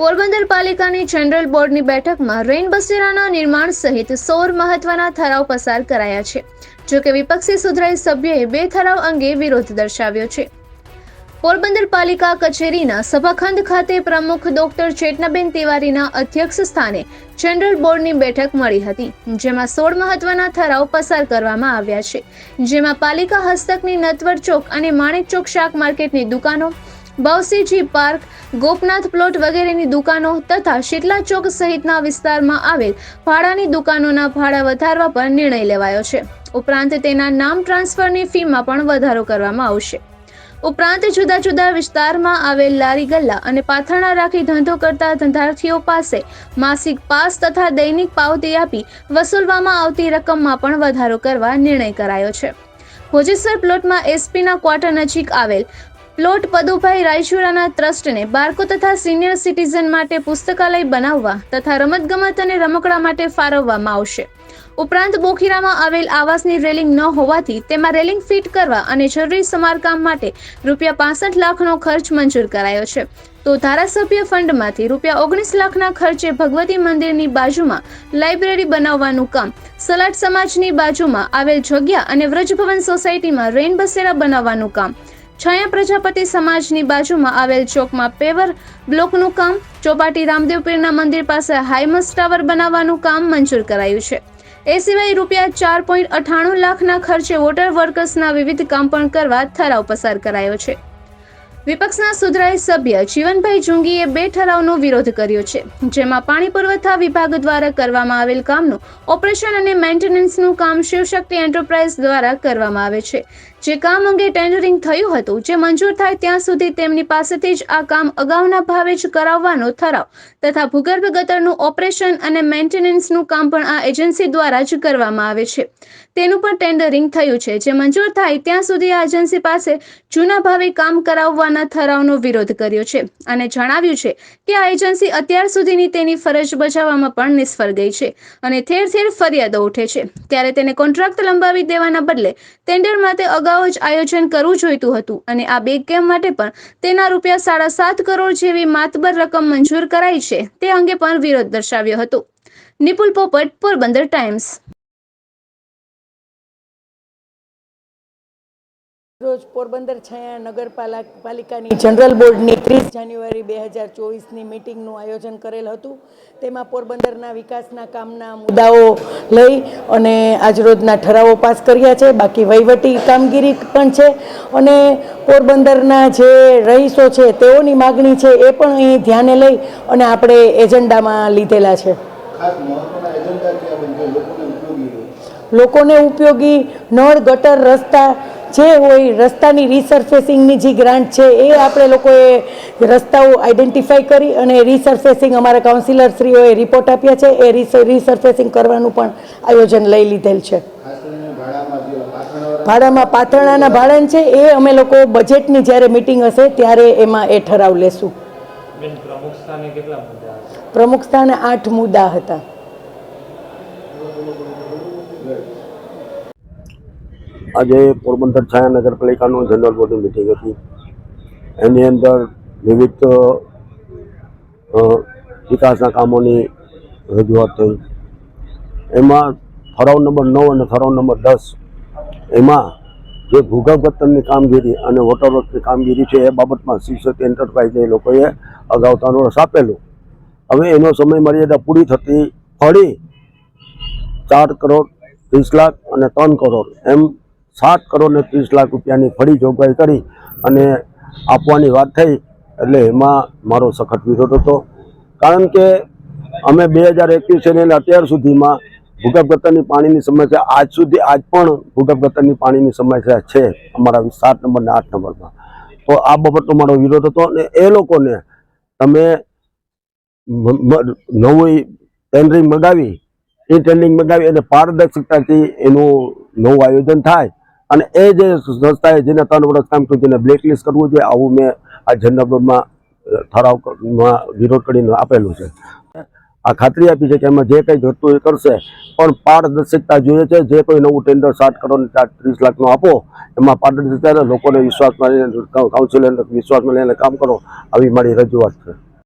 પોરબંદર પાલિકાની જનરલ બોર્ડની બેઠકમાં રેન બસેરાના નિર્માણ સહિત સોળ મહત્વના ઠરાવ પસાર કરાયા છે, જો કે વિપક્ષી સુધરાઈ સભ્યએ બે ઠરાવ અંગે વિરોધ દર્શાવ્યો છે. પોરબંદર પાલિકા કચેરીના સભાખંડ ખાતે પ્રમુખ ડોક્ટર ચેતનાબેન તિવારીના અધ્યક્ષ સ્થાને જનરલ બોર્ડની બેઠક મળી હતી, જેમાં સોળ મહત્વના ઠરાવ પસાર કરવામાં આવ્યા છે, જેમાં પાલિકા હસ્તકની નતવર ચોક અને માણેક ચોક શાક માર્કેટની દુકાનો બાવસીજી પાર્ક, ગોપનાથ પ્લોટ વગેરેની દુકાનો તથા શીતલા ચોક સહિતના વિસ્તારમાં આવેલ ભાડાની દુકાનોના ભાડા વધારવા પર નિર્ણય લેવાયો છે. ઉપરાંત તેના નામ ટ્રાન્સફરની ફીમાં પણ વધારો કરવામાં આવશે. ઉપરાંત જુદા જુદા વિસ્તારમાં આવેલ લારી ગલ્લા અને પાથરણા રાખી ધંધો કરતા ધંધાર્થીઓ પાસે માસિક પાસ તથા દૈનિક પાવતી આપી વસૂલવામાં આવતી રકમમાં પણ વધારો કરવા નિર્ણય કરાયો છે. ભોજેસર પ્લોટમાં એસપીના ક્વાર્ટર નજીક આવેલ પ્લોટ પદુભાઈ રાયચુરાના ટ્રસ્ટને બાળકો તથા સિનિયર સિટીઝન માટે પુસ્તકાલય બનાવવા તથા રમતગમત અને રમકડા માટે ફાળવવામાં આવશે. ઉપરાંત બોખીરામાં આવેલ આવાસની રેલિંગ ન હોવાથી તેમાં રેલિંગ ફિટ કરવા અને જરૂરી સમારકામ માટે રૂપિયા પાસઠ લાખનો ખર્ચ મંજૂર કરાયો છે. તો ધારાસભ્ય ફંડમાંથી રૂપિયા ઓગણીસ લાખના ખર્ચે ભગવતી મંદિરની બાજુમાં લાઇબ્રેરી બનાવવાનું કામ સલાટ સમાજની બાજુમાં આવેલ જગ્યા અને વ્રજભવન સોસાયટીમાં રેન બસેરા બનાવવાનું કામ છાયા પ્રજાપતિ સમાજની બાજુમાં આવેલ ચોકમાં પેવર બ્લોકનું કામ, ચોપાટી રામદેવ પીરના મંદિર પાસે હાઈમસ ટાવર બનાવવાનું કામ મંજૂર કરાયું છે. એ સિવાય રૂપિયા ચાર પોઈન્ટ અઠ્ઠાણું લાખના ખર્ચે વોટર વર્કર્સના વિવિધ કામ પણ કરવા ઠરાવ પસાર કરાયો છે. વિપક્ષના સુધરાય સભ્ય જીવનભાઈ જુંગીએ બે ઠરાવનો વિરોધ કર્યો છે, જેમાં પાણી પુરવઠા વિભાગ દ્વારા કરવામાં આવેલ કામનું ઓપરેશન અને મેન્ટેનન્સનું કામ શિવશક્તિ એન્ટરપ્રાઇઝ દ્વારા કરવામાં આવે છે. જે કામ અંગે ટેન્ડરિંગ થયું હતું, જે મંજૂર થાય ત્યાં સુધી તેમની પાસેથી જ આ કામ અગાઉના ભાવે જ કરાવવાનો ઠરાવ તથા ભૂગર્ભ ગટરનું ઓપરેશન અને મેન્ટેનન્સનું કામ પણ આ એજન્સી દ્વારા જ કરવામાં આવે છે. તેનું પણ ટેન્ડરિંગ થયું છે, જે મંજૂર થાય ત્યાં સુધી આ એજન્સી પાસે જૂના ભાવે કામ કરાવવાના ઠરાવનો વિરોધ કર્યો છે અને જણાવ્યું છે કે આ એજન્સી અત્યાર સુધીની તેની ફરજ બજાવવામાં પણ નિષ્ફળ ગઈ છે અને ઠેર ઠેર ફરિયાદો ઉઠે છે. ત્યારે તેને કોન્ટ્રાક્ટ લંબાવી દેવાના બદલે ટેન્ડર માટે અગાઉ જ આયોજન કરવું જોઈતું હતું અને આ બે કેમ માટે પણ તેના રૂપિયા સાડા સાત કરોડ જેવી માતબર રકમ મંજૂર કરાઈ છે તે અંગે પણ વિરોધ દર્શાવ્યો હતો. નિપુલ પોપટ, પોરબંદર ટાઈમ્સ. રોજ પોરબંદર છાયા નગરપાલિકાની જનરલ બોર્ડની ત્રીસ જાન્યુઆરી બે હજાર ચોવીસની મિટિંગનું આયોજન કરેલ હતું. તેમાં પોરબંદરના વિકાસના કામના મુદ્દાઓ લઈ અને આજરોજના ઠરાવો પાસ કર્યા છે. બાકી વહીવટી કામગીરી પણ છે અને પોરબંદરના જે રહીશો છે તેઓની માગણી છે એ પણ અહીં ધ્યાને લઈ અને આપણે એજન્ડામાં લીધેલા છે. લોકોને ઉપયોગી નળ ગટર રસ્તા જે હોય રસ્તાની રીસર્ફેસિંગની જે ગ્રાન્ટ છે એ આપણે લોકોએ રસ્તાઓ આઈડેન્ટિફાઈ કરી અને રીસર્ફેસિંગ અમારા કાઉન્સિલરશ્રીઓએ રિપોર્ટ આપ્યા છે. એ રીસર્ફેસિંગ કરવાનું પણ આયોજન લઈ લીધેલ છે. ભાડામાં પાથરણાના ભાડાન છે એ અમે લોકો બજેટની જ્યારે મિટિંગ હશે ત્યારે એમાં એ ઠરાવ લેશું. પ્રમુખ સ્થાને આઠ મુદ્દા હતા. આજે પોરબંદર છાયા નગરપાલિકાનું જનરલ બોર્ડની મિટિંગ હતી. એની અંદર વિવિધ વિકાસના કામોની રજૂઆત થઈ. એમાં ફરાવ નંબર નવ અને ફરાવ નંબર દસ, એમાં જે ભૂગર્ભ ગતરની કામગીરી અને વોટર વર્કની કામગીરી છે એ બાબતમાં શિવશક્તિ એન્ટરપ્રાઇઝ એ લોકોએ અગાઉ તાનોરસ આપેલું. હવે એનો સમય મર્યાદા પૂરી થતી ફરી ચાર કરોડ, વીસ લાખ અને ત્રણ કરોડ એમ સાત કરોડ ને ત્રીસ લાખ રૂપિયાની ફરી જોગવાઈ કરી અને આપવાની વાત થઈ એટલે એમાં મારો સખત વિરોધ હતો. કારણ કે અમે બે હજાર એકવીસ અને અત્યાર સુધીમાં ભૂગર્ભગતરની પાણીની સમસ્યા આજ સુધી આજ પણ ભૂગર્ભગતરની પાણીની સમસ્યા છે અમારા સાત નંબર ને આઠ નંબરમાં. તો આ બાબતનો મારો વિરોધ હતો અને એ લોકોને તમે નવું ટેન્ડરિંગ મગાવી, એ ટેન્ડરિંગ મગાવી અને પારદર્શકતાથી એનું નવું આયોજન થાય અને એ જે સંસ્થાએ જેને ત્રણ વર્ષ કામ કર્યું તેને બ્લેકલિસ્ટ કરવું જોઈએ આવું મેં આ જનરલ બોર્ડમાં ઠરાવમાં વિરોધ કરીને આપેલું છે. આ ખાતરી આપી છે કે એમાં જે કંઈ જોતું એ કરશે, પણ પારદર્શકતા જોઈએ છે, જે કોઈ નવું ટેન્ડર સાત કરોડ ત્રીસ લાખનું આપો, એમાં પારદર્શકતા લોકોને વિશ્વાસમાં લઈને કાઉન્સિલર વિશ્વાસમાં લઈને કામ કરો, આવી મારી રજૂઆત છે.